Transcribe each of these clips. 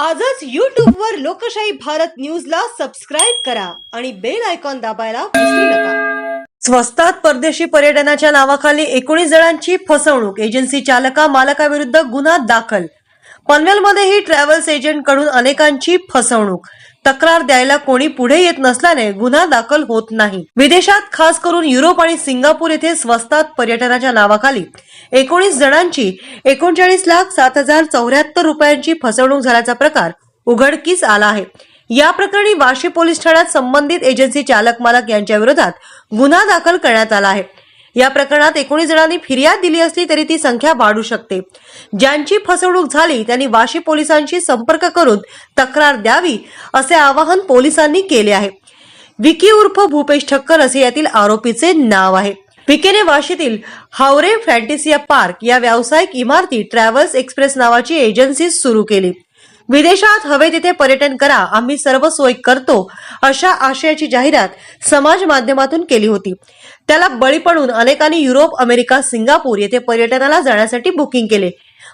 आजच YouTube वर लोकशाही भारत न्यूजला सबस्क्राईब करा आणि बेल आयकॉन दाबायला विसरू नका. स्वस्तात परदेशी पर्यटनाच्या नावाखाली एकोणीस जणांची फसवणूक. एजन्सी चालका मालकाविरुद्ध गुन्हा दाखल. पनवेलमध्येही ट्रॅव्हल्स एजंटकडून अनेकांची फसवणूक. तक्रार द्यायला कोणी पुढे येत नसल्याने गुन्हा दाखल होत नाही. विदेशात खास करून युरोप आणि सिंगापूर येथे स्वस्तात पर्यटनाच्या नावाखाली एकोणीस जणांची एकोणचाळीस लाख सात हजार चौऱ्याहत्तर रुपयांची फसवणूक झाल्याचा प्रकार उघडकीस आला आहे. या प्रकरणी वाशी पोलीस ठाण्यात संबंधित एजन्सी चालक मालक यांच्या विरोधात गुन्हा दाखल करण्यात आला आहे. या प्रकरणात एकोणीस जणांनी फिर्याद दिली असली तरी ती संख्या वाढू शकते. ज्यांची फसवणूक झाली त्यांनी वाशी पोलिसांशी संपर्क करून तक्रार द्यावी असे आवाहन पोलिसांनी केले आहे. विकी उर्फ भूपेश ठक्कर असे यातील आरोपीचे नाव आहे. विकेने वाशीतील हावरे फॅन्टेसिया पार्क या व्यावसायिक इमारती ट्रॅव्हल्स एक्सप्रेस नावाची एजन्सी सुरू केली. विदेशात हवे तिथे पर्यटन करा आम्ही सर्व सोय करतो अशा आशयाची जाहिरात समाज माध्यमातून केली होती. त्याला बळी पडून अनेकांनी युरोप अमेरिका सिंगापूर येथे पर्यटनाला जाण्यासाठी बुकिंग केले.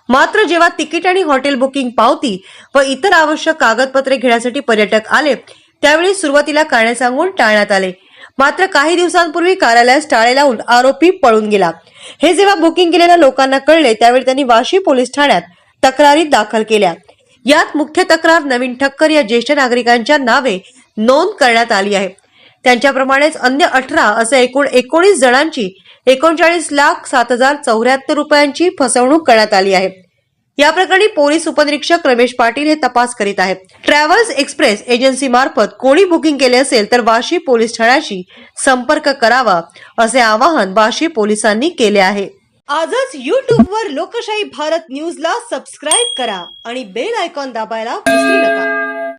मात्र जेव्हा तिकीट आणि हॉटेल बुकिंग पावती व इतर आवश्यक कागदपत्रे घेण्यासाठी पर्यटक आले त्यावेळी सुरुवातीला कारणे सांगून टाळण्यात आले. मात्र काही दिवसांपूर्वी कार्यालयास टाळे लावून आरोपी पळून गेला. हे जेव्हा बुकिंग केलेल्या लोकांना कळले त्यावेळी त्यांनी वाशी पोलीस ठाण्यात तक्रारी दाखल केल्या. यात मुख्य तक्रार नवीन ठक्कर या ज्येष्ठ नागरिकांच्या नावे नोंद करण्यात आली आहे. त्यांच्याप्रमाणेच अन्य अठरा असे एकूण एकोणीस जणांची एकोणचाळीस लाख सात हजार चौऱ्याहत्तर रुपयांची फसवणूक करण्यात आली आहे. या प्रकरणी पोलीस उपनिरीक्षक रमेश पाटील हे तपास करीत आहेत. ट्रॅव्हल्स एक्सप्रेस एजन्सी मार्फत कोणी बुकिंग केले असेल तर वाशी पोलीस ठाण्याशी संपर्क करावा असे आवाहन वाशी पोलिसांनी केले आहे. आजच YouTube वर लोकशाही भारत न्यूजला सबस्क्राईब करा आणि बेल आयकॉन दाबायला विसरू नका.